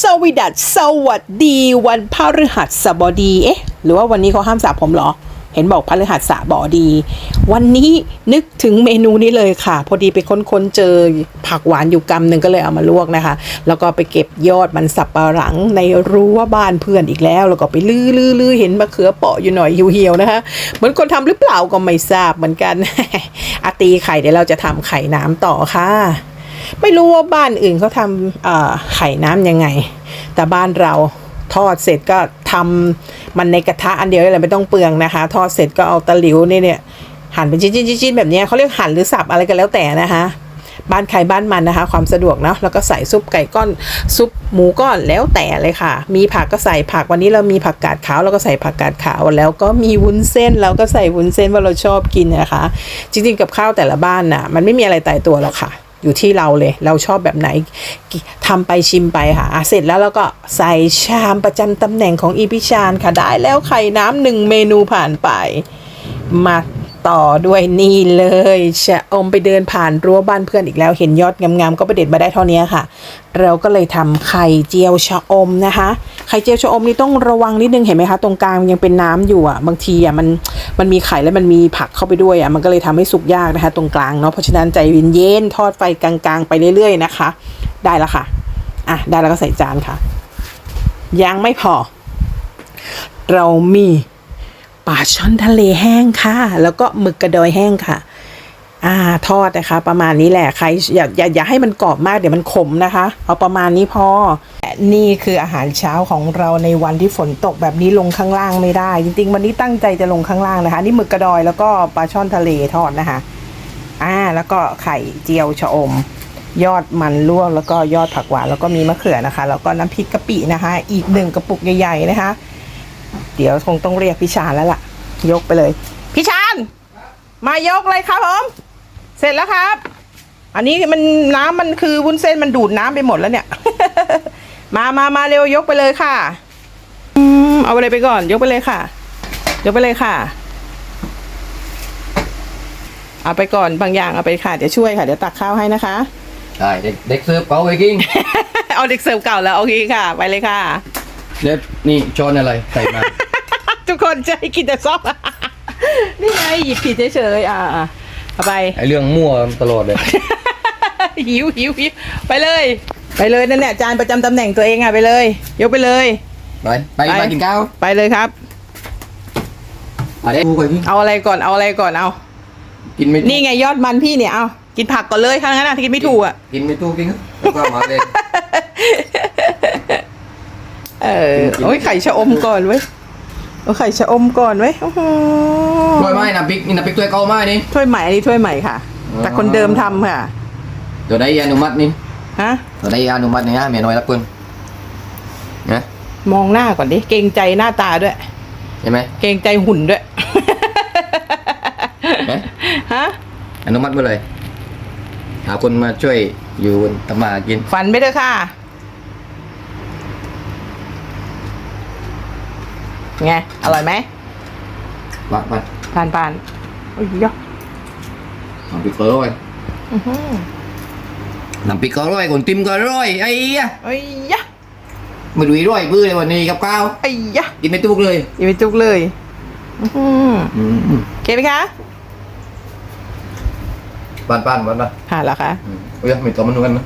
สวีดัสสวัสดีวันพฤหัสบดี เอ๊ะ หรือว่าวันนี้เขาห้ามสระผมเหรอ เห็นบอกพฤหัสบดี วันนี้นึกถึงเมนูนี้เลยค่ะ พอดีไปค้นๆเจอผักหวานอยู่กำหนึ่งก็เลยเอามาลวกนะคะ แล้วก็ไปเก็บยอดมันสับปะหลังในรั้วบ้านเพื่อนอีกแล้ว แล้วก็ไปลื้อลื้อลื้อเห็นมะเขือเปาะอยู่หน่อยเหี่ยวๆนะคะ เหมือนคนทำหรือเปล่าก็ไม่ทราบเหมือนกันอาตีไข่เดี๋ยวเราจะทำไข่น้ำต่อค่ะ ไม่รู้ว่าบ้านอื่นเขาทำไข่น้ำยังไง แต่บ้านเราทอดเสร็จก็ทำมันในกระทะอันเดียวเลยไม่ต้องเปลืองนะคะ ทอดเสร็จก็เอาตะหลิวนี่เนี่ยหั่นเป็นชิ้นๆๆแบบนี้เขาเรียกหั่นหรือสับอะไรกันแล้วแต่นะคะบ้านใครบ้านมันนะคะ ความสะดวกเนาะแล้วก็ใส่ซุปไก่ก้อน ซุปหมูก้อนแล้วแต่เลยค่ะ มีผักก็ใส่ผักวันนี้เรามีผักกาดขาวเราก็ใส่ผักกาดขาว แล้วก็มีวุ้นเส้นเราก็ใส่วุ้นเส้นว่าเราชอบกินนะคะ จริงๆกับข้าวแต่ละบ้านน่ะ มันไม่มีอะไรตายตัวหรอกค่ะ อยู่ที่เราเลย เราชอบแบบไหนทำไปชิมไปค่ะเสร็จแล้วเราก็ใส่ชามประจำตำแหน่งของอีพิชานค่ะได้แล้วไข่น้ำหนึ่งเมนูผ่านไป มาต่อด้วยนี่เลยชะอมไปเดินผ่านรั้วบ้านเพื่อนอีกแล้วเห็นยอดงามๆก็ประเด็ดมาได้เท่านี้ค่ะ เราก็เลยทำไข่เจียวชะอมนะคะ ไข่เจียวชะอมนี่ต้องระวังนิดนึงเห็นไหมคะ ตรงกลางยังเป็นน้ำอยู่อะบางทีอะมัน มันมีไข่แล้วมันมีผักเข้าไปด้วยอะมันก็เลยทำให้สุกยากนะคะ ตรงกลางเนาะเพราะฉะนั้นใจเย็นๆทอดไฟกลางๆ ไปเรื่อยๆนะคะ ได้แล้วค่ะอะได้แล้วก็ใส่จานค่ะ ยังไม่พอ เรามีปลาช่อนทะเลแห้งค่ะ แล้วก็หมึกกระดอยแห้งค่ะ อ่าทอดนะคะ ประมาณนี้แหละใครอย่าอย่าอย่าให้มันกรอบมากเดี๋ยวมันขมนะคะ เอาประมาณนี้พอและนี่คืออาหารเช้าของเราในวันที่ฝนตกแบบนี้ลงข้างล่างไม่ได้ จริงๆ วันนี้ตั้งใจจะลงข้างล่างนะคะ นี่หมึกกระดอยแล้วก็ปลาช่อนทะเลทอดนะคะ อ่าแล้วก็ไข่เจียวชะอม ยอดมันลวกแล้วก็ยอดผักหวานแล้วก็มีมะเขือนะคะ แล้วก็น้ำพริกกะปินะคะ อีกหนึ่งกระปุกใหญ่ๆนะคะ เดี๋ยวคงต้องเรียกพี่ชานแล้วล่ะ ยกไปเลยพี่ชานมายกเลยครับผม เสร็จแล้วครับ อันนี้มันน้ำมันคือวุ้นเส้นมันดูดน้ำไปหมดแล้วเนี่ย มามามาเร็วยกไปเลยค่ะอืมเอาไปเลยไปก่อน ยกไปเลยค่ะ ยกไปเลยค่ะ เอาไปก่อนบางอย่างเอาไปค่ะ เดี๋ยวช่วยค่ะ เดี๋ยวตักข้าวให้นะคะได้เด็กเด็กเสิร์ฟเขาไปกิ้ง เอาเด็กเสิร์ฟเก่าแล้วโอเคค่ะ ไปเลยค่ะเด็บนี่ช้อนอะไรใส่มา ทุกคนจะให้กินแต่ซอสนี่ไงหยิบผิดเฉยๆอ่าอ่า เอาไป ไอเรื่องมั่วตลอดเลย หิวหิวหิวไปเลย ไปเลยนั่นแหละจานประจำตำแหน่งตัวเองอะไปเลย ยกไปเลย ไปไปไปกินข้าวไปเลยครับอะเด็กกูไปกิ้งเอาอะไรก่อนเอาอะไรก่อนเอา กินไม่นี่ไงยอดมันพี่เนี่ยเอากินผักก่อนเลยถ้างั้นนะถ้ากินไม่ถูกอะ กินไม่ถูกกิ้งแล้วก็มาเลย เออกินโอ้ยไข่ชะอมก่อนเว้ย เอาไข่ชะอมก่อนเว้ยโอ้โหถ้วยไม้น้ำพริกนี่น้ำพริกถ้วยเก่าไม้นี่ ถ้วยใหม่อันนี้ถ้วยใหม่ค่ะ อ๋อ แต่คนเดิมทำค่ะ ตัวได้อนุมัตินี่ฮะ ตัวได้อนุมัตินี่ฮะเมียน้อยรักเพิ่นนะมองหน้าก่อนดิ เกรงใจหน้าตาด้วยใช่ไหม เกรงใจหุ่นด้วย เอ๊ะ ฮะ อนุมัติเมื่อไหร่หาคนมาช่วยอยู่ทำมาหากิน ฝันไปเถอะค่ะ ไง อร่อยไหมวัดวัดผ่านผ่านโอ้ยยะน้ำพริกก็อร่อยอื้อหือน้ำพริกก็อร่อยคนติมก็อร่อยไอ้ยะโอ้ยยะไม่รู้อีร่อยบื้อเลยวันนี้กับข้าวไอ้ยะกินไม่ถูกเลย อย่าไปจุกเลยอื้อหืออืมโอเคไหมคะปานปานปานปานผ่านแล้วค่ะ อืมโอ้ยมีตัวมันนูกันนะ